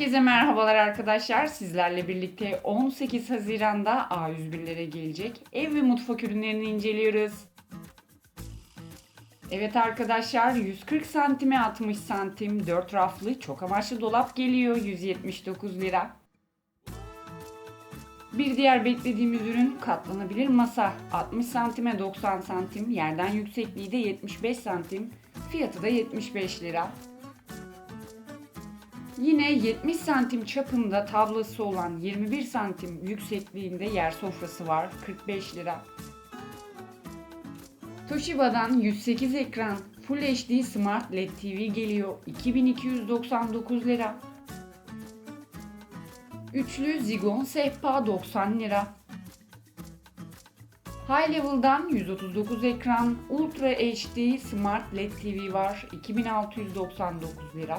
Herkese merhabalar arkadaşlar. Sizlerle birlikte 18 Haziran'da A101'lere gelecek ev ve mutfak ürünlerini inceliyoruz. Evet arkadaşlar 140 santime 60 santim 4 raflı çok amaçlı dolap geliyor 179 lira. Bir diğer beklediğimiz ürün katlanabilir masa 60 santime 90 santim yerden yüksekliği de 75 santim fiyatı da 75 lira. Yine 70 santim çapında tablası olan 21 santim yüksekliğinde yer sofrası var 45 lira. Toshiba'dan 108 ekran Full HD Smart LED TV geliyor 2299 lira. Üçlü Zigon sehpa 90 lira. High Level'dan 139 ekran Ultra HD Smart LED TV var 2699 lira.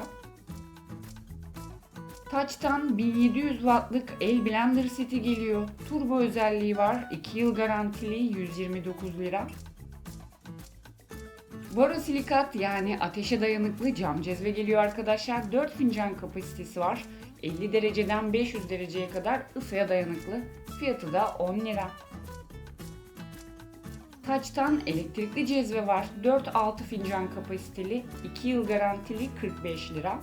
Touch'tan 1700 wattlık el blender seti geliyor. Turbo özelliği var. 2 yıl garantili 129 lira. Borosilikat yani ateşe dayanıklı cam cezve geliyor arkadaşlar. 4 fincan kapasitesi var. 50 dereceden 500 dereceye kadar ısıya dayanıklı. Fiyatı da 10 lira. Touch'tan elektrikli cezve var. 4-6 fincan kapasiteli, 2 yıl garantili 45 lira.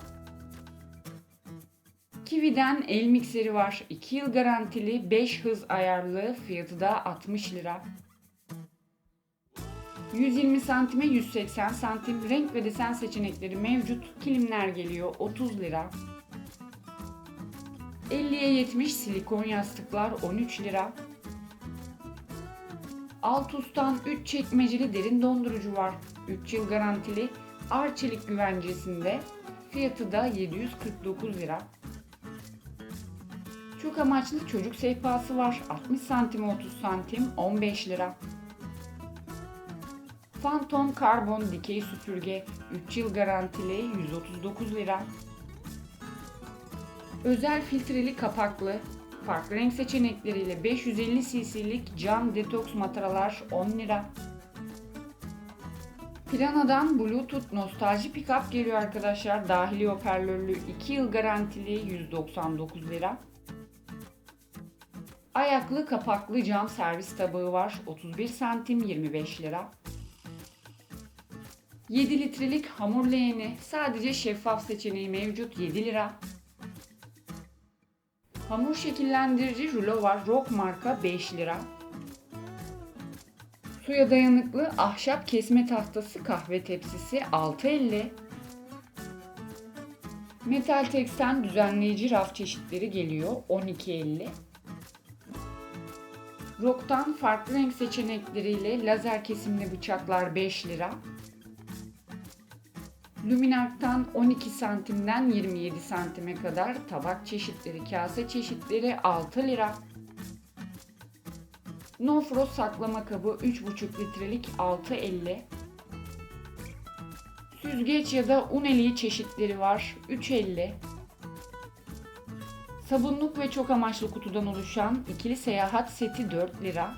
Kiwi'den el mikseri var. 2 yıl garantili 5 hız ayarlı fiyatı da 60 lira. 120 santime 180 santim renk ve desen seçenekleri mevcut. Kilimler geliyor 30 lira. 50'ye 70 silikon yastıklar 13 lira. Altus'tan 3 çekmeceli derin dondurucu var. 3 yıl garantili Arçelik güvencesinde. Fiyatı da 749 lira. Çok amaçlı çocuk sehpası var. 60 santim 30 santim 15 lira. Phantom karbon dikey süpürge 3 yıl garantili 139 lira. Özel filtreli kapaklı farklı renk seçenekleriyle 550 cc'lik cam detoks mataralar 10 lira. Plana'dan Bluetooth nostalji pickup geliyor arkadaşlar. Dahili hoparlörlü 2 yıl garantili 199 lira. Ayaklı kapaklı cam servis tabağı var. 31 santim 25 lira. 7 litrelik hamur leğeni sadece şeffaf seçeneği mevcut 7 lira. Hamur şekillendirici rulo var. Rock marka 5 lira. Suya dayanıklı ahşap kesme tahtası kahve tepsisi 6.50. Metal teksten düzenleyici raf çeşitleri geliyor 12.50. Rock'tan farklı renk seçenekleriyle lazer kesimli bıçaklar 5 lira. Luminark'tan 12 santimden 27 santime kadar tabak çeşitleri, kase çeşitleri 6 lira. No Frost saklama kabı 3,5 litrelik 6.50. Süzgeç ya da un eliği çeşitleri var 3.50. Sabunluk ve çok amaçlı kutudan oluşan ikili seyahat seti 4 lira.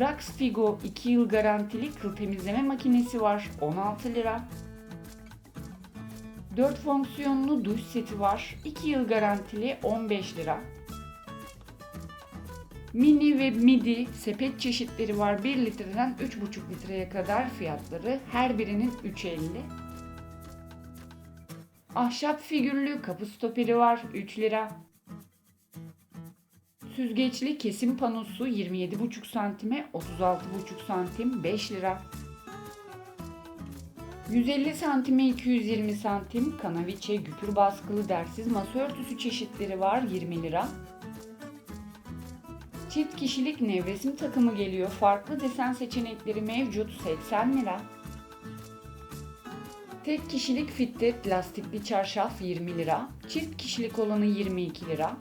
Rax Figo 2 yıl garantili kıl temizleme makinesi var 16 lira. 4 fonksiyonlu duş seti var 2 yıl garantili 15 lira. Mini ve midi sepet çeşitleri var 1 litreden 3,5 litreye kadar fiyatları her birinin 3.50. Ahşap figürlü kapı stoperi var 3 lira. Süzgeçli kesim panosu 27,5 santime 36,5 santim 5 lira. 150 santime 220 santim kanaviçe güpür baskılı dersiz masa örtüsü çeşitleri var 20 lira. Çift kişilik nevresim takımı geliyor. Farklı desen seçenekleri mevcut 80 lira. Tek kişilik fitted lastikli çarşaf 20 lira. Çift kişilik olanı 22 lira.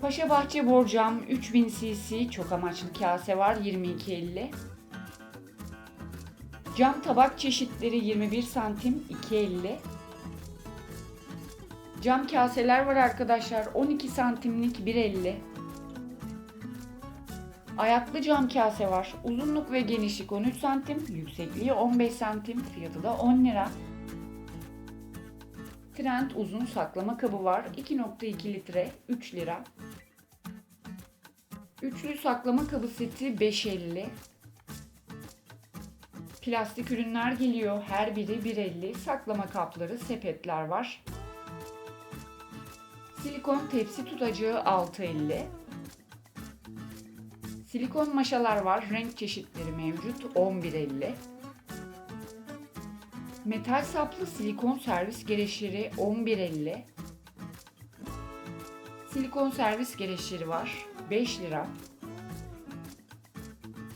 Paşa Bahçe borcam 3000 cc çok amaçlı kase var 22.50. Cam tabak çeşitleri 21 santim 2.50. Cam kaseler var arkadaşlar 12 santimlik 1.50. Ayaklı cam kase var. Uzunluk ve genişlik 13 santim, yüksekliği 15 santim, fiyatı da 10 lira. Trend uzun saklama kabı var. 2.2 litre 3 lira. Üçlü saklama kabı seti 5.50. Plastik ürünler geliyor. Her biri 1.50. Saklama kapları, sepetler var. Silikon tepsi tutacağı 6.50. Silikon maşalar var. Renk çeşitleri mevcut. 11.50. Metal saplı silikon servis gereçleri 11.50. Silikon servis gereçleri var. 5 lira.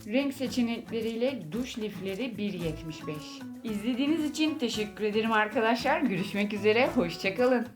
Renk seçenekleriyle duş lifleri 1.75. İzlediğiniz için teşekkür ederim arkadaşlar. Görüşmek üzere. Hoşçakalın.